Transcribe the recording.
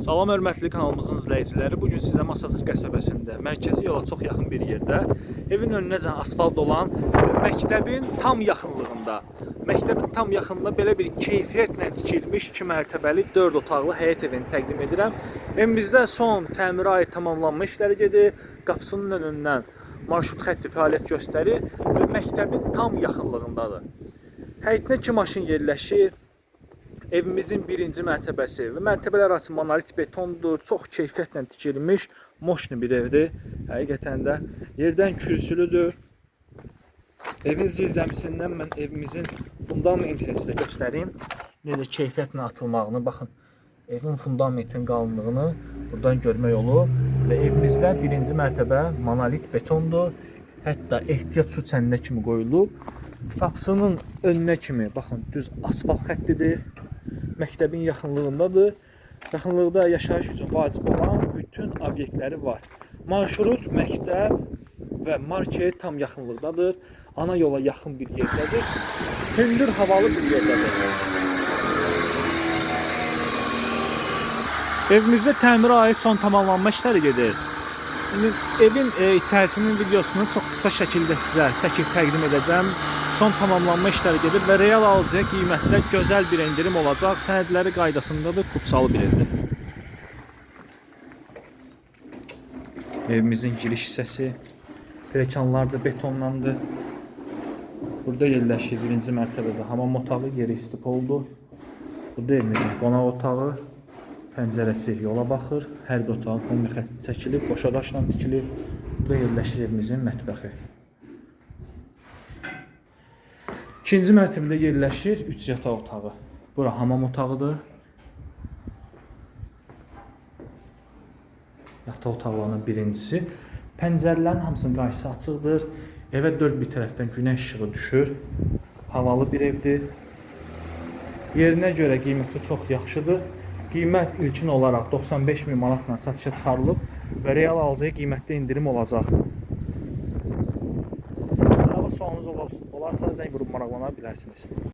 Salam hörmətli kanalımızın izləyiciləri. Bu gün sizə Masazır qəsəbəsində, mərkəzi yola çox yaxın bir yerdə, evin önünəcən asfalt olan məktəbin tam yaxınlığında, məktəbin tam yaxınında belə bir keyfiyyətlə tikilmiş 2 mərtəbəli 4 otaqlı həyət evini təqdim edirəm. Evimizdə son təmirə aid tamamlanma işləri gedir. Qapısının önündən marşrut xətti fəaliyyət göstərir və məktəbin tam yaxınlığındadır. Həyətinə 2 maşın yerləşir. Evimizin birinci mərtəbəsi və mərtəbələr arası monolit betondur, çox keyfiyyətlə tikilmiş, moşnu bir evdir. Həqiqətən də yerdən kürsülüdür. Evin zirzəmisindən mən evimizin fundamentini sizə göstəreyim. Necə keyfiyyətlə atılmağını baxın. Evin fundamentin qalınlığını buradan görmək olur və evimizdə birinci mərtəbə monolit betondur. Hətta ehtiyat su çəninə kimi qoyulub. Qapısının önünə kimi baxın düz asfalt xəttidir məktəbin yaxınlığındadır. Yaxınlıqda yaşayış üçün vacib olan bütün obyektləri var. Marşrut, məktəb və market tam yaxınlıqdadır. Ana yola yaxın bir yerdədir. Hündür havalı bir yerdədir. Evimizdə təmirə aid son tamamlanma işləri gedir. İndi evin e, içərisinin videosunu çox qısa şəkildə sizə çəkib təqdim edəcəm. Son tamamlanma işləri gedir və real alıcıya qiymətdə gözəl bir endirim olacaq. Sənədləri qaydasındadır, kupçalı bir evdir. Evimizin giriş hissəsi pilləkənlər də betonlandı. Burada yerləşir birinci mərtəbədə hamam otağı, yeri istipoldur. Burada evimizin qonaq otağı, pəncərəsi yola baxır. Hər bir otağın kombi xətti çəkilib, qoşa daşla tikilib. Burada yerləşir evimizin mətbəxi. İkinci mərtəbədə yerləşir 3 yataq otağı. Bura hamam otağıdır. Yataq otaqlarının birincisi. Pəncərələrin hamısının qarşısı açıqdır. Evə dörd bir tərəfdən günəş işığı düşür. Havalı bir evdir. Yerinə görə qiyməti çox yaxşıdır. Qiymət ilkin olaraq 95 min manatla satışa çıxarılıb və real alıcıya qiymətdə indirim olacaq. Olar- olarsa zəng vurub maraqlana bilərsiniz.